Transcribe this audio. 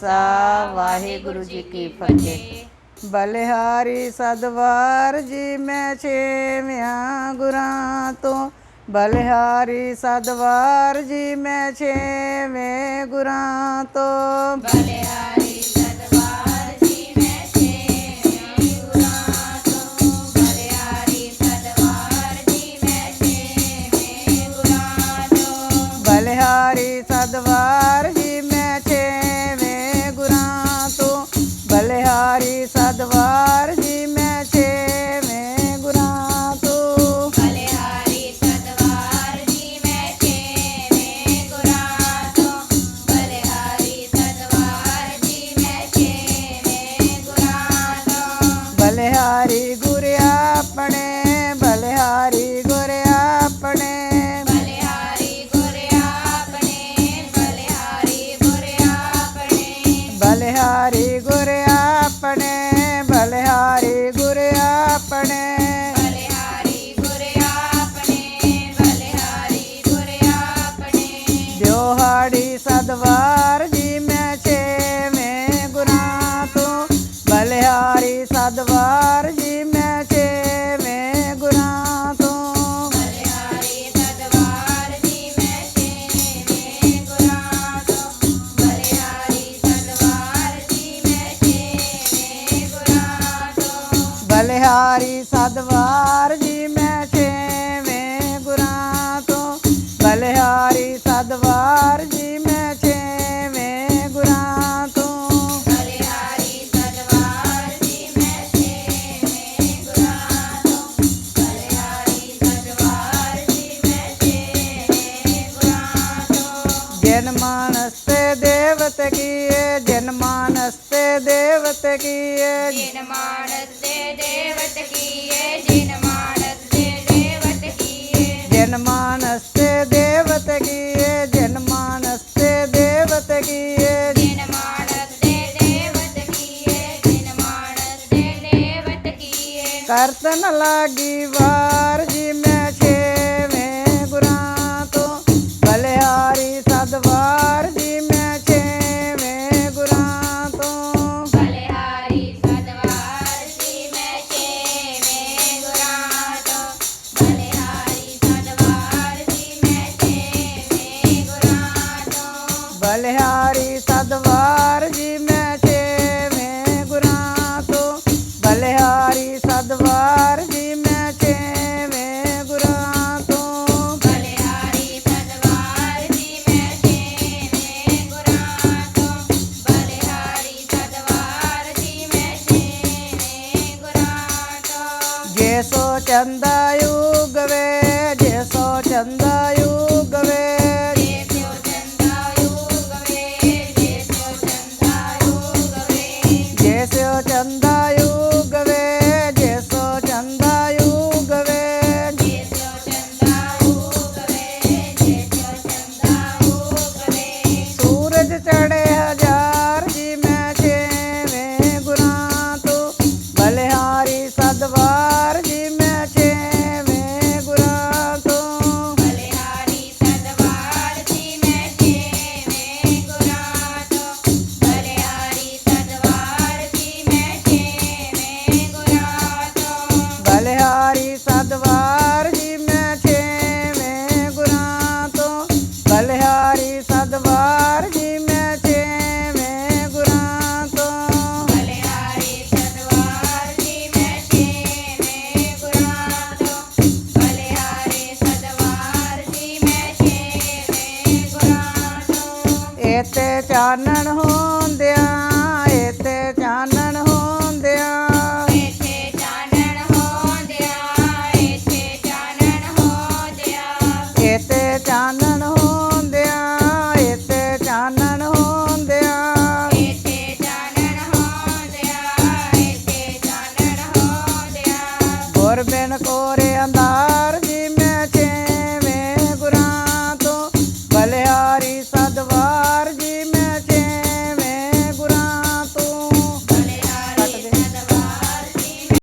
ਖਾਲਸਾ ਵਾਹਿਗੁਰੂ ਜੀ ਕੀ ਫਤਿਹ। ਬਲਿਹਾਰੀ ਸਦਵਾਰ ਜੀ ਮੈਂ ਛੇਵਿਆਂ ਗੁਰਾਂ ਤੋਂ। ਬਲਿਹਾਰੀ ਸਦਵਾਰ ਜੀ ਮੈਂ ਛੇਵੇਂ ਗੁਰਾਂ ਤੋਂ। ਬਲਿਹਾਰੀ ਸਤਵਾਰ ਦਿਓਹਾੜੀ ਸਦਵਾਰ ਜੀ ਮੈਂ ਛੇਵੇਂ ਗੁਰਾਂ ਤੋਂ। ਬਲਿਹਾਰੀ ਸਦਵਾਰ ਜੀ ਮੈਂ ਛੇਵੇਂ ਗੁਰਾਂ ਤੋਂ। ਬਲਿਹਾਰੀ ਸਤਵਾਰ ਜੀ ਮੈਂ ਛੇਵੇਂ ਗੁਰਾਂ ਤੋਂ। ਬਲਿਹਾਰੀ ਸਤਵਾਰ ਜੀ ਮੈਂ ਛੇਵੇਂ ਗੁਰਾਂ ਤੋਂ। ਬਲਿਹਾਰੀ ਸਦਵਾਰ मानस्ते देवत किए जन मानस्ते देवत किए जिन मानस्ते देवत किए जिन मानस्ते देवत किए जन मानस्ते देवत किए जन मानस्ते देवत किए जिन मानस्ते देवत किए जिन मानस्ते देवत किए कर्तन लागी वार ਬਲਿਹਾਰੀ ਸਦਵਾਰ ਜੀ ਮੈਂ ਛੇਵੇਂ ਗੁਰਾਂ ਤੋਂ। ਬਲਿਹਾਰੀ ਸਦਵਾਰ ਜੀ ਮੈਂ ਛੇਵੇਂ ਗੁਰਾਂ ਤੋਂ। ਬਲਿਹਾਰੀ ਸਤਵਾਰ ਜੀ ਮੈਂ ਛੇਵੇਂ ਗੁਰਾਂ ਤੋਂ। ਬਲਿਹਾਰੀ ਸਤਵਾਰ ਜੀ ਮੈਂ ਛੇਵੇਂ ਗੁਰਾਂ ਤੋਂ। ਜੇ ਸੋ ਚੰਦਾ ਯੁਗਵੇ ਜੇ ਸੋ ਚੰਦਾ started. ਚਾਨਣ ਹੁੰਦਿਆਂ ਏਤੇ ਚਾਨਣ